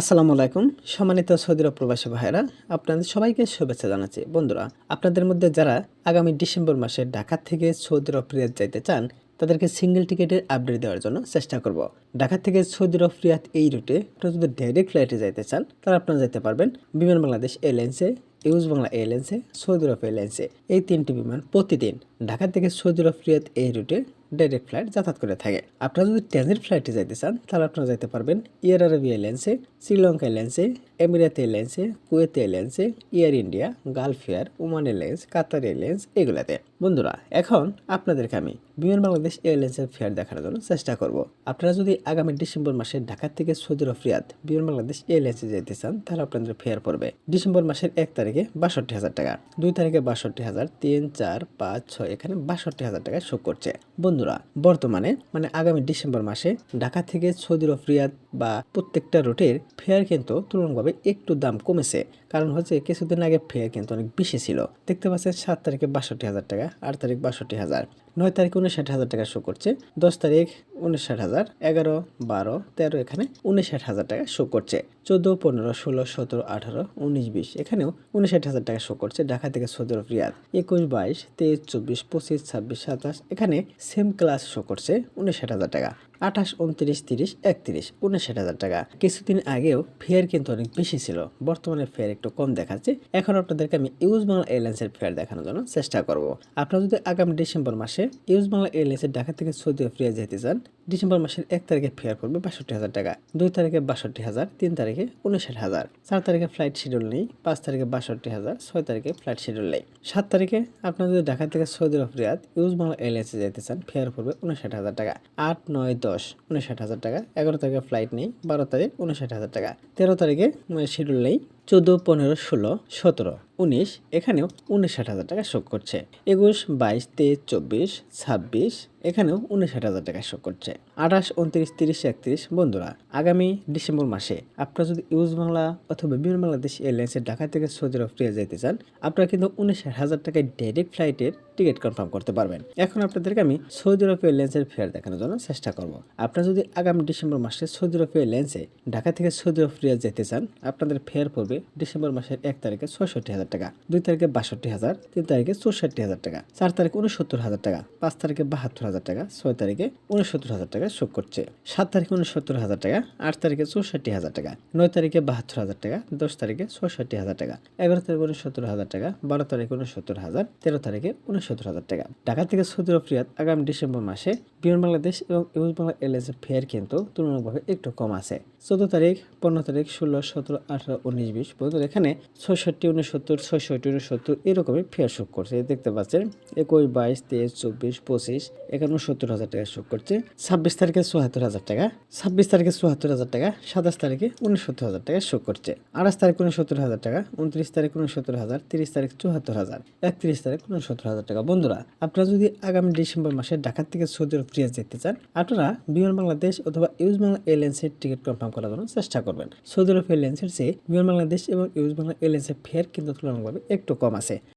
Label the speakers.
Speaker 1: আসসালামু আলাইকুম। সম্মানিত সৌদি আরব প্রবাসী ভাইয়েরা, আপনাদের সবাইকে শুভেচ্ছা জানাচ্ছি। বন্ধুরা, আপনাদের মধ্যে যারা আগামী ডিসেম্বর মাসে ঢাকা থেকে সৌদি আরব যাইতে চান, তাদেরকে সিঙ্গেল টিকেটের আপডেট দেওয়ার জন্য চেষ্টা করব। ঢাকা থেকে সৌদি আরব এই রুটে আপনারা যদি ডাইরেক্ট ফ্লাইটে যাইতে চান, তাহলে আপনারা যেতে পারবেন বিমান বাংলাদেশ এয়ারলাইন্সে ইউজ বাংলা এয়ারলাইন্সে সৌদি আরব এয়ারলাইন্সে এই তিনটি বিমান প্রতিদিন ঢাকা থেকে সৌদি আরব এই রুটে ডাইরেক্ট ফ্লাইট যাতায়াত করে থাকে। আপনারা যদি ট্রানজিট ফ্লাইটে যাইতে চান, তাহলে আপনারা যাইতে পারবেন এয়ার আরবি এয়ারলাইন্সে শ্রীলঙ্কা এয়ারলাইন্সে এমিরাত এয়ারলাইন্সে, Kuwait এয়ারলাইন্সে, Air India, Gulf Air, Oman Airlines, Qatar Airlines এগুলাতে। বন্ধুরা, এখন আপনাদেরকে আমি বিমান বাংলাদেশ এয়ারলাইন্সের ফেয়ার দেখানোর জন্য চেষ্টা করব। আপনারা যদি আগামী ডিসেম্বর মাসে ঢাকা থেকে সৌদি আরব রিয়াদ বিমান বাংলাদেশ এয়ারলাইন্সে যেতে চান, তাহলে আপনাদের ফেয়ার পড়বে। ডিসেম্বর মাসের এক তারিখে বাষট্টি হাজার টাকা, দুই তারিখে বাষট্টি হাজার, তিন, চার, পাঁচ, ছয়, এখানে বাষট্টি হাজার টাকা শো করছে। বন্ধুরা, বর্তমানে মানে আগামী ডিসেম্বর মাসে ঢাকা থেকে সৌদি আরব রিয়াদ বা প্রত্যেকটা রুটের ফেয়ার কিন্তু তুলনাভাবে একটু দাম কমেছে। কারণ হচ্ছে কিছুদিন আগে ফেয়ার কিন্তু অনেক বেশি ছিল। দেখতে পাচ্ছেন সাত তারিখে বাষট্টি হাজার টাকা, আট তারিখ বাষট্টি হাজার, নয় তারিখে উনষাট হাজার টাকা শো করছে, দশ তারিখ উনষাট হাজার, এগারো, বারো, তেরো এখানে উনষাট হাজার টাকা শো করছে। চোদ্দ, পনেরো, ষোলো, সতেরো, আঠারো, উনিশ, বিশ এখানেও উনষাট হাজার টাকা শো করছে ঢাকা থেকে সৌদি রিয়াদ। একুশ, বাইশ, তেইশ, চব্বিশ, পঁচিশ, ছাব্বিশ, সাতাশ এখানে সেম ক্লাস শো করছে উনষাট হাজার টাকা। আঠাশ, উনত্রিশ, তিরিশ, একত্রিশ, উনষাট হাজার টাকা। কিছুদিন আগেও ফেয়ার কিন্তু অনেক বেশি ছিল। বর্তমানে ফেয়ার একটু কম দেখাচ্ছে। এখন আপনাদেরকে আমি ইউজ বাংলা এয়ারলাইন্সের ফেয়ার দেখানোর জন্য চেষ্টা করব। আপনারা যদি আগামী ডিসেম্বর মাসে ইউজ বাংলা এয়ারলাইন্সের ঢাকা থেকে সৌদি রিয়াদ যেতে চান, ডিসেম্বর মাসের এক তারিখে ফেয়ার পড়বে বাষট্টি হাজার টাকা, দুই তারিখে বাষট্টি হাজার, তিন তারিখে উনষাট হাজার, চার তারিখে ফ্লাইট শিডিউল নেই, পাঁচ তারিখে বাষট্টি হাজার, ছয় তারিখে ফ্লাইট শিডিউল নেই। সাত তারিখে আপনারা যদি ঢাকা থেকে সৌদি আরব রিয়াদ ইউজ বাংলা এয়ারলাইন্সে যেতে চান ফেয়ার পড়বে উনষাট হাজার টাকা, আট, নয়, দশ, উনষাট হাজার টাকা, এগারো তারিখে ফ্লাইট নেই, বারো তারিখ উনষাট হাজার টাকা, তেরো তারিখে শিডিউল নেই চোদ্দ, পনেরো, ষোলো, সতেরো, উনিশ, এখানেও উনষাট হাজার টাকা শোক করছে। একুশ, বাইশ, তেইশ, চব্বিশ, ছাব্বিশ এখানেও উনষাট হাজার টাকা শোক করছে। আঠাশ, উনত্রিশ, তিরিশ, একত্রিশ, বন্ধুরা, আগামী ডিসেম্বর মাসে আপনারা যদি ইউজ বাংলা অথবা বিমান বাংলাদেশ এয়ারলাইন্সের ঢাকা থেকে সৌদি আরব ফিরে যেতে চান, আপনারা কিন্তু উনষাট হাজার টাকায় ডাইরেক্ট ফ্লাইটের টিকিট কনফার্ম করতে পারবেন। এখন আপনাদেরকে আমি সৌদি আরব এয়ারলাইন্সের ফেয়ার দেখানোর জন্য চেষ্টা করব। আপনারা যদি আগামী ডিসেম্বর মাসে সৌদি আরব এয়ারলাইন্সে ঢাকা থেকে সৌদি আরব ফিরে যেতে চান, আপনাদের ফেয়ার পড়বে ডিসেম্বর মাসের এক তারিখে ছয়ষট্টি হাজার টাকা, দুই তারিখে বাষট্টি হাজার, তিন তারিখে চৌষট্টি হাজার টাকা, চার তারিখে উনসত্তর হাজার টাকা, পাঁচ তারিখে বাহাত্তর হাজার টাকা, ছয় তারিখে উনসত্তর হাজার টাকা শোক করছে। সাত তারিখে উনসত্তর হাজার টাকা, আট তারিখে চৌষট্টি হাজার টাকা, নয় তারিখে বাহাত্তর হাজার টাকা, দশ তারিখে ছয়ষট্টি হাজার টাকা, এগারো তারিখে উনসত্তর হাজার টাকা, বারো তারিখে উনসত্তর হাজার, তেরো তারিখে উনসত্তর হাজার টাকা। ঢাকা থেকে সৌদি আরব আগামী ডিসেম্বর মাসে বিমান বাংলাদেশ এবং ইউজ বাংলা এয়ারলাইন্সের ফেয়ার কিন্তু তুলনামূলকভাবে একটু কম আছে। চোদ্দ তারিখ, পনেরো তারিখ, ষোলো, সতেরো, আঠারো, উনিশ, বিশ পর্যন্ত এখানে ছয়ষট্টি, উনসত্তর ছয়ষট্টি, উনসত্তর এরকমই ফেয়ার শোক করছে। দেখতে পাচ্ছেন, একুশ, বাইশ, তেইশ, চব্বিশ, পঁচিশ, এখানে উনসত্তর হাজার টাকা শোক করছে। ছাব্বিশ তারিখে চুয়াত্তর হাজার টাকা, ছাব্বিশ তারিখে চুয়াত্তর হাজার টাকা, সাতাশ তারিখে উনসত্তর হাজার টাকা শোক করছে। আঠাশ তারিখ উনসত্তর হাজার টাকা উনত্রিশ তারিখ উনসত্তর হাজার, তিরিশ তারিখ চুয়াত্তর হাজার, একত্রিশ তারিখ উনসত্তর হাজার টাকা। বন্ধুরা, আপনারা যদি আগামী ডিসেম্বর মাসে ঢাকা থেকে সৌদি আরব রিয়াদ যেতে চান, আপনারা বিমান বাংলাদেশ অথবা ইউজ বাংলা এয়ারলাইন্সের টিকিট কনফার্ম করার জন্য চেষ্টা করবেন। সৌদি আরব এয়ারলাইন্সের চেয়ে বিমান বাংলাদেশ এবং ইউজ বাংলা এয়ারলাইন্সের ফেয়ার কিন্তু তুলনামূলকভাবে একটু কম আছে।